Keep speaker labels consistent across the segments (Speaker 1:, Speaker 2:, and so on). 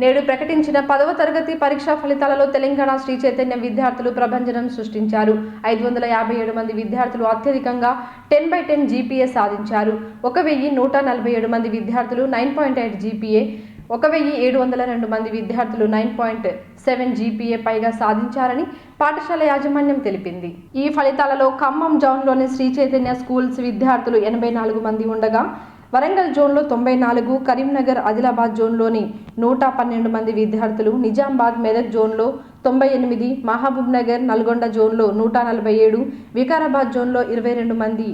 Speaker 1: నేడు ప్రకటించిన పదవ తరగతి పరీక్షా ఫలితాలలో తెలంగాణ శ్రీ చైతన్య విద్యార్థులు ప్రభంజనం సృష్టించారు. ఐదు వందల యాభై ఏడు మంది విద్యార్థులు అత్యధికంగా టెన్ బై టెన్ జీపీఏ సాధించారు. ఒక వెయ్యి నూట నలభై ఏడు మంది విద్యార్థులు నైన్ పాయింట్ ఎయిట్ జీపీఏ ఒక వెయ్యి ఏడు వందల రెండు మంది విద్యార్థులు నైన్ పాయింట్ సెవెన్ జీపీఏ పైగా సాధించారని పాఠశాల యాజమాన్యం తెలిపింది. ఈ ఫలితాలలో ఖమ్మం జౌన్లోని శ్రీ చైతన్య స్కూల్స్ విద్యార్థులు ఎనభై నాలుగు మంది ఉండగా వరంగల్ జోన్లో తొంభై నాలుగు కరీంనగర్ ఆదిలాబాద్ జోన్లోని నూట పన్నెండు మంది విద్యార్థులు నిజామాబాద్ మెదక్ జోన్లో తొంభై ఎనిమిది మహబూబ్ నగర్ నల్గొండ జోన్లో నూట నలభై ఏడు వికారాబాద్ జోన్లో ఇరవై రెండు మంది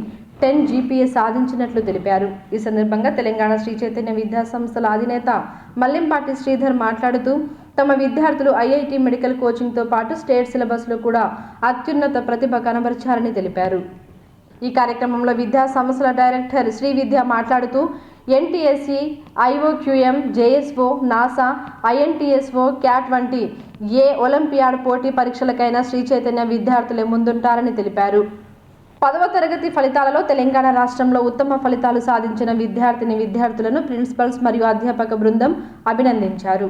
Speaker 1: టెన్ జీపీఏ సాధించినట్లు తెలిపారు. ఈ సందర్భంగా తెలంగాణ శ్రీ చైతన్య విద్యా సంస్థల అధినేత మల్లింపాటి శ్రీధర్ మాట్లాడుతూ తమ విద్యార్థులు ఐఐటి మెడికల్ కోచింగ్తో పాటు స్టేట్ సిలబస్లో కూడా అత్యున్నత ప్రతిభ కనబరిచారని తెలిపారు. ఈ కార్యక్రమంలో విద్యా సంస్థల డైరెక్టర్ శ్రీ విద్య మాట్లాడుతూ NTSC IOQM JSO NASA INTSO CAT వంటి ఏ ఒలింపియాడ్ పోటీ పరీక్షలకైనా శ్రీ చైతన్య విద్యార్థులే ముందుంటారని తెలిపారు. పదవ తరగతి ఫలితాలలో తెలంగాణ రాష్ట్రంలో ఉత్తమ ఫలితాలు సాధించిన విద్యార్థిని విద్యార్థులను ప్రిన్సిపల్స్ మరియు అధ్యాపక బృందం అభినందించారు.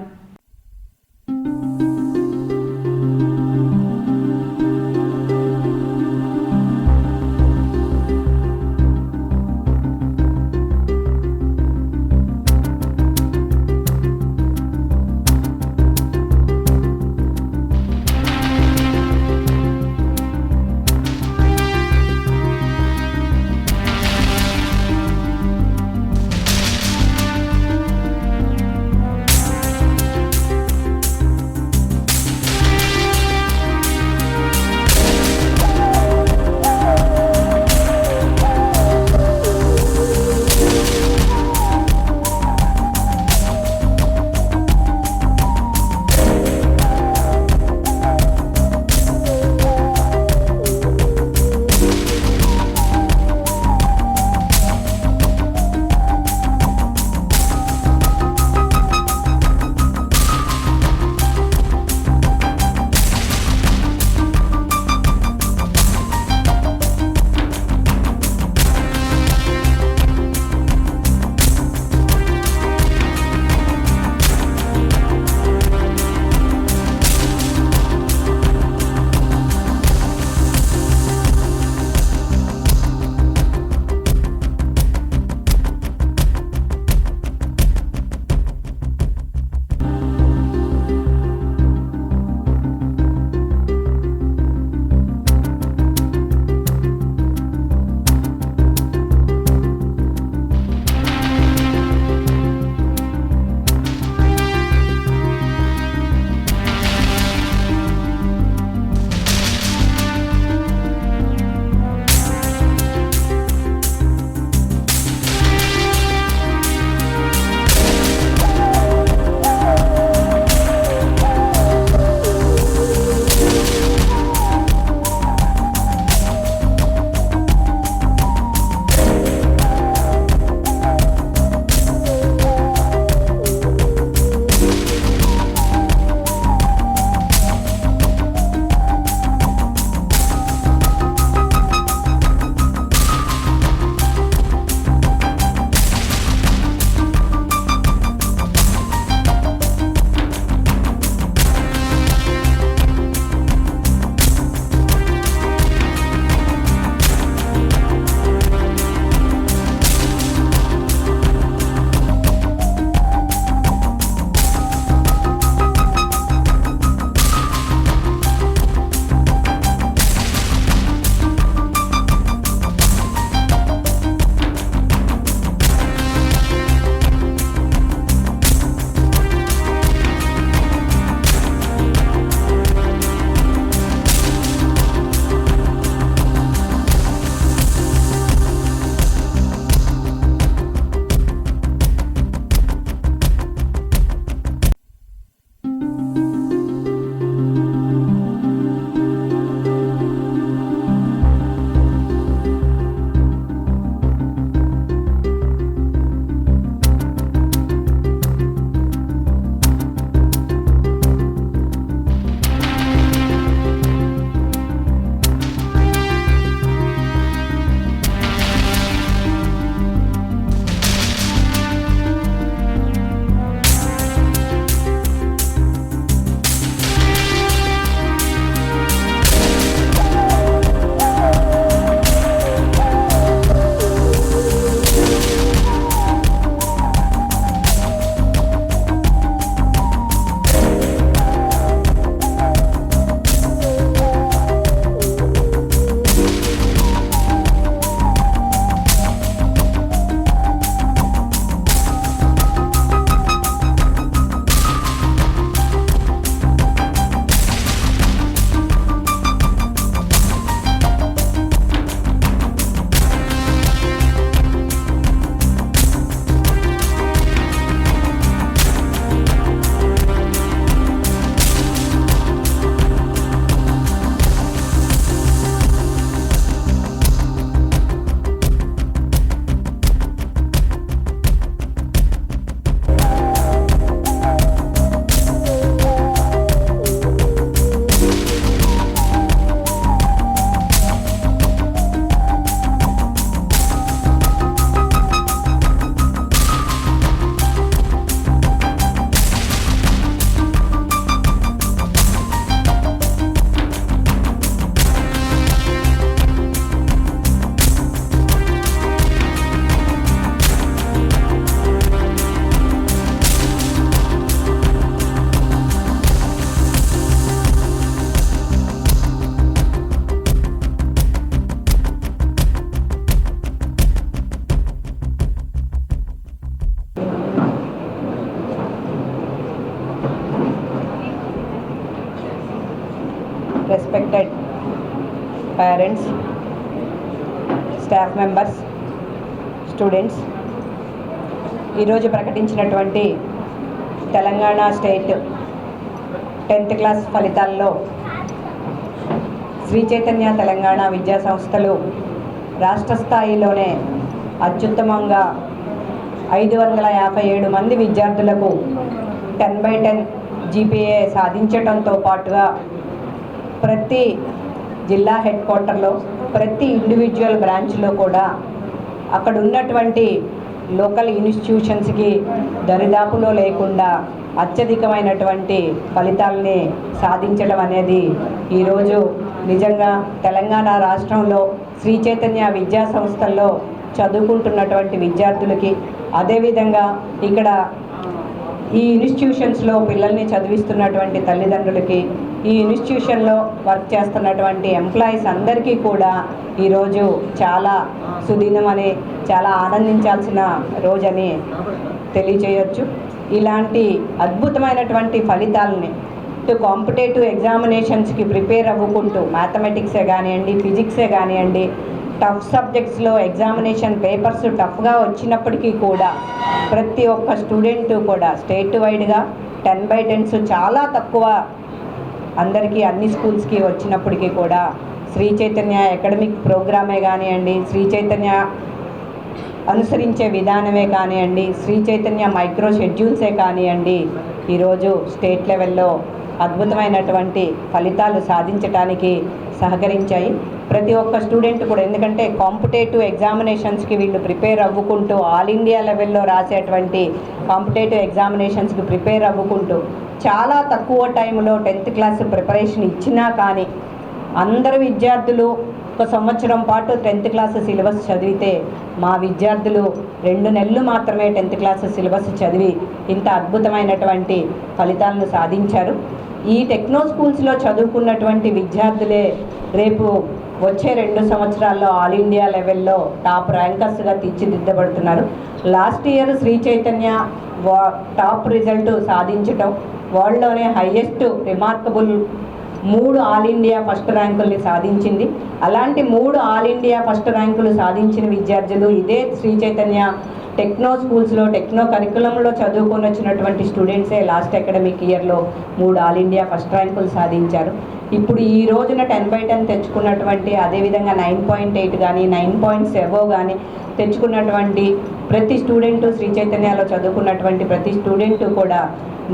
Speaker 2: స్టాఫ్ మెంబర్స్ స్టూడెంట్స్ ఈరోజు ప్రకటించినటువంటి తెలంగాణ స్టేట్ టెన్త్ క్లాస్ ఫలితాల్లో శ్రీ చైతన్య తెలంగాణ విద్యా సంస్థలు రాష్ట్ర స్థాయిలోనే అత్యుత్తమంగా ఐదు వందల యాభై ఏడు మంది విద్యార్థులకు టెన్ బై టెన్ జీపీఏ సాధించడంతో పాటుగా ప్రతి జిల్లా హెడ్ క్వార్టర్లో ప్రతి ఇండివిజువల్ బ్రాంచ్లో కూడా అక్కడ ఉన్నటువంటి లోకల్ ఇన్స్టిట్యూషన్స్కి దరిదాపులో లేకుండా అత్యధికమైనటువంటి ఫలితాలని సాధించడం అనేది ఈరోజు నిజంగా తెలంగాణ రాష్ట్రంలో శ్రీ చైతన్య విద్యా సంస్థల్లో చదువుకుంటున్నటువంటి విద్యార్థులకి అదేవిధంగా ఇక్కడ ఈ ఇన్స్టిట్యూషన్స్లో పిల్లల్ని చదివిస్తున్నటువంటి తల్లిదండ్రులకి ఈ ఇన్స్టిట్యూషన్లో వర్క్ చేస్తున్నటువంటి ఎంప్లాయీస్ అందరికీ కూడా ఈరోజు చాలా సుదినం అని చాలా ఆనందించాల్సిన రోజని తెలియచేయచ్చు. ఇలాంటి అద్భుతమైనటువంటి ఫలితాలని కాంపిటేటివ్ ఎగ్జామినేషన్స్కి ప్రిపేర్ అవ్వుకుంటూ మ్యాథమెటిక్సే కానివ్వండి ఫిజిక్సే కానివ్వండి టఫ్ సబ్జెక్ట్స్లో ఎగ్జామినేషన్ పేపర్స్ టఫ్గా వచ్చినప్పటికీ కూడా ప్రతి ఒక్క స్టూడెంట్ కూడా స్టేట్ వైడ్గా టెన్ బై టెన్స్ చాలా తక్కువ అందరికీ అన్ని స్కూల్స్కి వచ్చినప్పటికీ కూడా శ్రీ చైతన్య అకాడమిక్ ప్రోగ్రామే కానివ్వండి శ్రీ చైతన్య అనుసరించే విధానమే కానివ్వండి శ్రీ చైతన్య మైక్రో షెడ్యూల్సే కానివ్వండి ఈరోజు స్టేట్ లెవెల్లో అద్భుతమైనటువంటి ఫలితాలు సాధించడానికి సహకరించాయి. ప్రతి ఒక్క స్టూడెంట్ కూడా ఎందుకంటే కాంపిటేటివ్ ఎగ్జామినేషన్స్కి వీళ్ళు ప్రిపేర్ అవ్వుకుంటూ ఆల్ ఇండియా లెవెల్లో రాసేటువంటి కాంపిటేటివ్ ఎగ్జామినేషన్స్కి ప్రిపేర్ అవ్వుకుంటూ చాలా తక్కువ టైంలో టెన్త్ క్లాస్ ప్రిపరేషన్ ఇచ్చినా కానీ అందరు విద్యార్థులు ఒక సంవత్సరం పాటు టెన్త్ క్లాస్ సిలబస్ చదివితే మా విద్యార్థులు రెండు నెలలు మాత్రమే టెన్త్ క్లాస్ సిలబస్ చదివి ఇంత అద్భుతమైనటువంటి ఫలితాలను సాధించారు. ఈ టెక్నో స్కూల్స్లో చదువుకున్నటువంటి విద్యార్థులే రేపు వచ్చే రెండు సంవత్సరాల్లో ఆల్ ఇండియా లెవెల్లో టాప్ ర్యాంకర్స్గా తీర్చిదిద్దబడుతున్నారు. లాస్ట్ ఇయర్ శ్రీ చైతన్య వా టాప్ రిజల్ట్ సాధించటం వరల్డ్లోనే హయ్యెస్ట్ రిమార్కబుల్ మూడు ఆల్ ఇండియా ఫస్ట్ ర్యాంకుల్ని సాధించింది. అలాంటి మూడు ఆల్ ఇండియా ఫస్ట్ ర్యాంకులు సాధించిన విద్యార్థులు ఇదే శ్రీ చైతన్య టెక్నో స్కూల్స్లో టెక్నో కరికులంలో చదువుకొని వచ్చినటువంటి స్టూడెంట్సే లాస్ట్ అకాడమిక్ ఇయర్లో మూడు ఆల్ ఇండియా ఫస్ట్ ర్యాంకులు సాధించారు. ఇప్పుడు ఈ రోజున టెన్ బై టెన్ తెచ్చుకున్నటువంటి అదేవిధంగా నైన్ పాయింట్ ఎయిట్ కానీ నైన్ పాయింట్స్ సెవో కానీ తెచ్చుకున్నటువంటి ప్రతి స్టూడెంటు శ్రీ చైతన్యలో చదువుకున్నటువంటి ప్రతి స్టూడెంట్ కూడా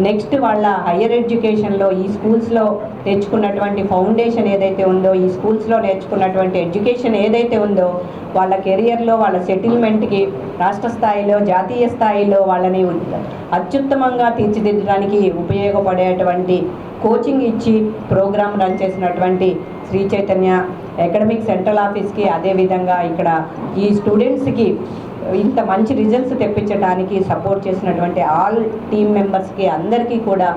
Speaker 2: నెక్స్ట్ వాళ్ళ హయ్యర్ ఎడ్యుకేషన్లో ఈ స్కూల్స్లో తెచ్చుకున్నటువంటి ఫౌండేషన్ ఏదైతే ఉందో ఈ స్కూల్స్లో నేర్చుకున్నటువంటి ఎడ్యుకేషన్ ఏదైతే ఉందో వాళ్ళ కెరియర్లో వాళ్ళ సెటిల్మెంట్కి రాష్ట్ర స్థాయిలో జాతీయ స్థాయిలో వాళ్ళని అత్యుత్తమంగా తీర్చిదిద్దడానికి ఉపయోగపడేటువంటి కోచింగ్ ఇచ్చి ప్రోగ్రామ్ రన్ చేసినటువంటి శ్రీ చైతన్య అకాడమిక్ సెంట్రల్ ఆఫీస్కి అదేవిధంగా ఇక్కడ ఈ స్టూడెంట్స్కి ఇంత మంచి రిజల్ట్స్ తెప్పించడానికి సపోర్ట్ చేసినటువంటి ఆల్ టీమ్ మెంబర్స్కి అందరికీ కూడా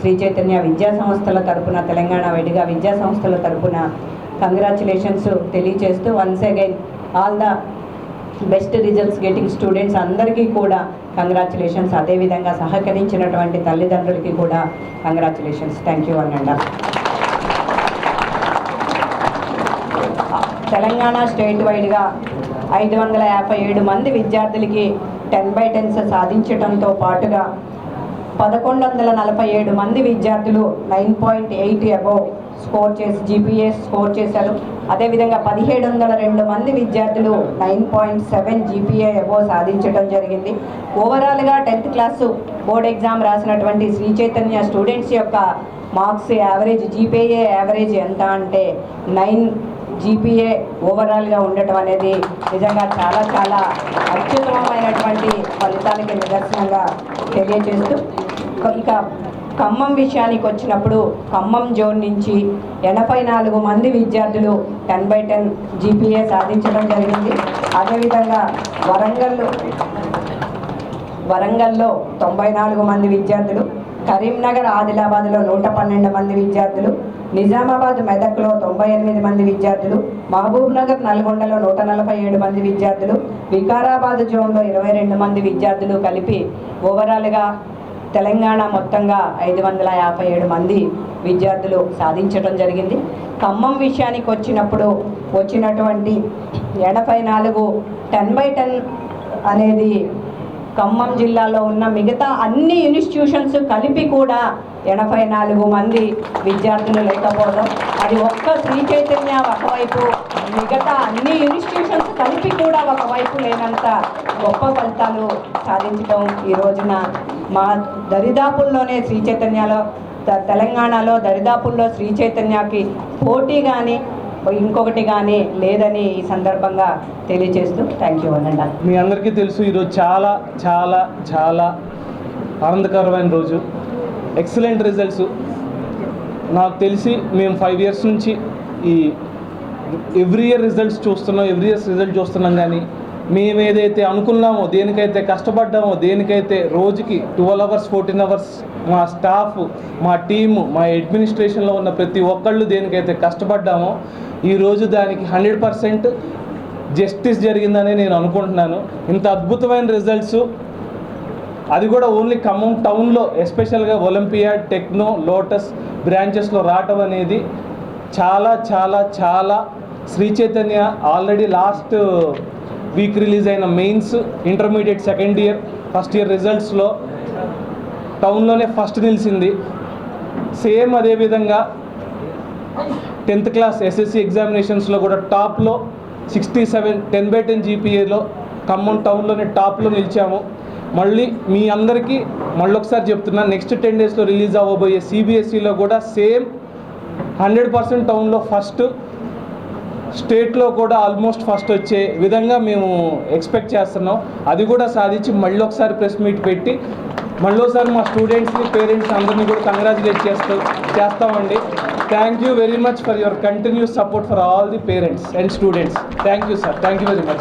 Speaker 2: శ్రీ చైతన్య విద్యా సంస్థల తరపున తెలంగాణ విడిగా విద్యా సంస్థల తరపున కంగ్రాచులేషన్స్ తెలియజేస్తూ once again all the best results getting students అందరికీ కూడా కంగ్రాచులేషన్స్. అదేవిధంగా సహకరించినటువంటి తల్లిదండ్రులకి కూడా కంగ్రాచులేషన్స్. థ్యాంక్ యూ అనండి తెలంగాణ స్టేట్ వైడ్గా ఐదు వందల యాభై ఏడు మంది విద్యార్థులకి టెన్ బై టెన్స్ సాధించడంతో పాటుగా పదకొండు వందల నలభై ఏడు మంది విద్యార్థులు nine point eight above score చేసి జీపీఏ స్కోర్ చేశారు. అదేవిధంగా పదిహేడు వందల రెండు మంది విద్యార్థులు nine point seven GPA above సాధించడం జరిగింది. ఓవరాల్గా టెన్త్ క్లాసు బోర్డ్ ఎగ్జామ్ రాసినటువంటి శ్రీ చైతన్య స్టూడెంట్స్ యొక్క మార్క్స్ యావరేజ్ జీపీఏ యావరేజ్ ఎంత అంటే నైన్ జీపీఏ ఓవరాల్గా ఉండటం అనేది నిజంగా చాలా చాలా అత్యుత్తమమైనటువంటి ఫలితాలకి నిదర్శనంగా తెలియజేస్తూ ఇక ఖమ్మం విషయానికి వచ్చినప్పుడు ఖమ్మం జోన్ నుంచి ఎనభై నాలుగు మంది విద్యార్థులు టెన్ బై టెన్ జీపీఏ సాధించడం జరిగింది. అదేవిధంగా వరంగల్ వరంగల్లో తొంభై నాలుగు మంది విద్యార్థులు కరీంనగర్ ఆదిలాబాద్లో నూట పన్నెండు మంది విద్యార్థులు నిజామాబాద్ మెదక్లో తొంభై ఎనిమిది మంది విద్యార్థులు మహబూబ్నగర్ నల్గొండలో నూట నలభై ఏడు మంది విద్యార్థులు వికారాబాద్ జోన్లో ఇరవై రెండు మంది విద్యార్థులు కలిపి ఓవరాల్గా తెలంగాణ మొత్తంగా ఐదు వందల యాభై ఏడు మంది విద్యార్థులు సాధించడం జరిగింది. ఖమ్మం విషయానికి వచ్చినప్పుడు వచ్చినటువంటి ఎనభై నాలుగు టెన్ బై టెన్ అనేది ఖమ్మం జిల్లాలో ఉన్న మిగతా అన్ని ఇన్స్టిట్యూషన్స్ కలిపి కూడా ఎనభై నాలుగు మంది విద్యార్థులు లేకపోవడం అది ఒక్క శ్రీ చైతన్య ఒకవైపు మిగతా అన్ని ఇన్స్టిట్యూషన్స్ కలిపి కూడా ఒకవైపు లేనంత గొప్ప ఫలితాలు సాధించడం ఈ రోజున మా దరిదాపుల్లోనే శ్రీ చైతన్యలో తెలంగాణలో దరిదాపుల్లో శ్రీ చైతన్యకి పోటీ కానీ ఇంకొకటి కానీ లేదని ఈ సందర్భంగా తెలియజేస్తూ థ్యాంక్ యూ అనండి.
Speaker 3: మీ అందరికీ తెలుసు ఈరోజు చాలా చాలా చాలా ఆనందకరమైన రోజు. ఎక్సలెంట్ రిజల్ట్స్ నాకు తెలిసి మేము ఫైవ్ ఇయర్స్ నుంచి ఈ ఎవ్రీ ఇయర్ రిజల్ట్స్ చూస్తున్నాం ఎవ్రీ ఇయర్స్ రిజల్ట్ చూస్తున్నాం కానీ మేము ఏదైతే అనుకున్నామో దేనికైతే కష్టపడ్డామో దేనికైతే రోజుకి ట్వెల్వ్ అవర్స్ ఫోర్టీన్ అవర్స్ మా స్టాఫ్ మా టీము మా అడ్మినిస్ట్రేషన్లో ఉన్న ప్రతి ఒక్కళ్ళు దేనికైతే కష్టపడ్డామో ఈరోజు దానికి హండ్రెడ్ పర్సెంట్ జస్టిస్ జరిగిందని నేను అనుకుంటున్నాను. ఇంత అద్భుతమైన రిజల్ట్స్. అది కూడా ఓన్లీ ఖమ్మం టౌన్లో ఎస్పెషల్గా ఒలింపియాడ్ టెక్నో లోటస్ బ్రాంచెస్లో రావటం అనేది చాలా చాలా చాలా Shri Chaitanya already last week release అయిన mains intermediate second year first year రిజల్ట్స్లో టౌన్లోనే ఫస్ట్ నిలిచింది. సేమ్ అదేవిధంగా టెన్త్ క్లాస్ ఎస్ఎస్సి ఎగ్జామినేషన్స్లో కూడా టాప్లో sixty seven ten by ten జీపీఏలో Khammam టౌన్లోనే టాప్లో నిలిచాము. మళ్ళీ మీ అందరికీ మళ్ళీ ఒకసారి చెప్తున్నా నెక్స్ట్ టెన్ డేస్లో రిలీజ్ అవ్వబోయే సిబిఎస్ఈలో కూడా సేమ్ హండ్రెడ్ పర్సెంట్ టౌన్లో ఫస్ట్ స్టేట్లో కూడా ఆల్మోస్ట్ ఫస్ట్ వచ్చే విధంగా మేము ఎక్స్పెక్ట్ చేస్తున్నాం. అది కూడా సాధించి మళ్ళీ ఒకసారి ప్రెస్ మీట్ పెట్టి మళ్ళీ ఒకసారి మా స్టూడెంట్స్ని పేరెంట్స్ అందరినీ కూడా కంగ్రాచులేట్ చేస్తూ చేస్తామండి. Thank you very much for your continuous support for all the parents and students thank you sir thank you very much